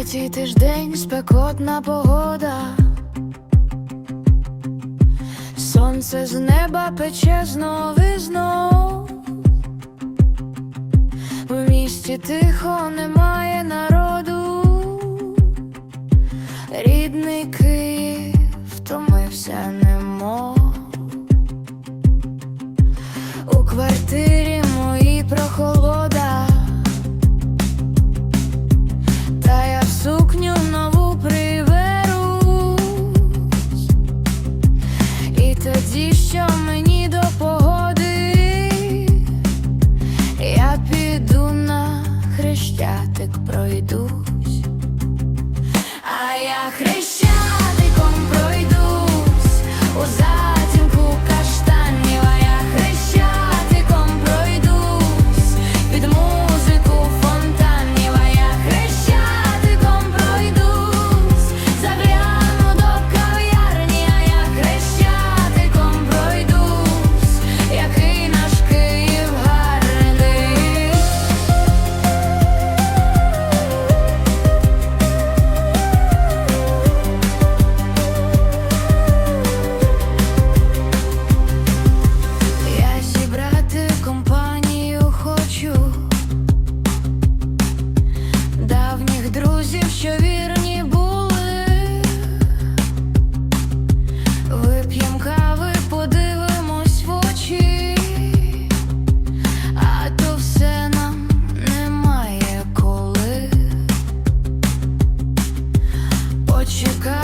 тиждень спекотна погода, сонце з неба пече знов і знов. В місті тихо немає народу, рідний Київ втомився немов. У квартирі тоді, що мені до погоди, я піду на хрещатик пройдусь, а я хрещатиком друзів, що вірні були. Вип'єм кави, подивимось в очі, а то все нам немає коли. Почекай.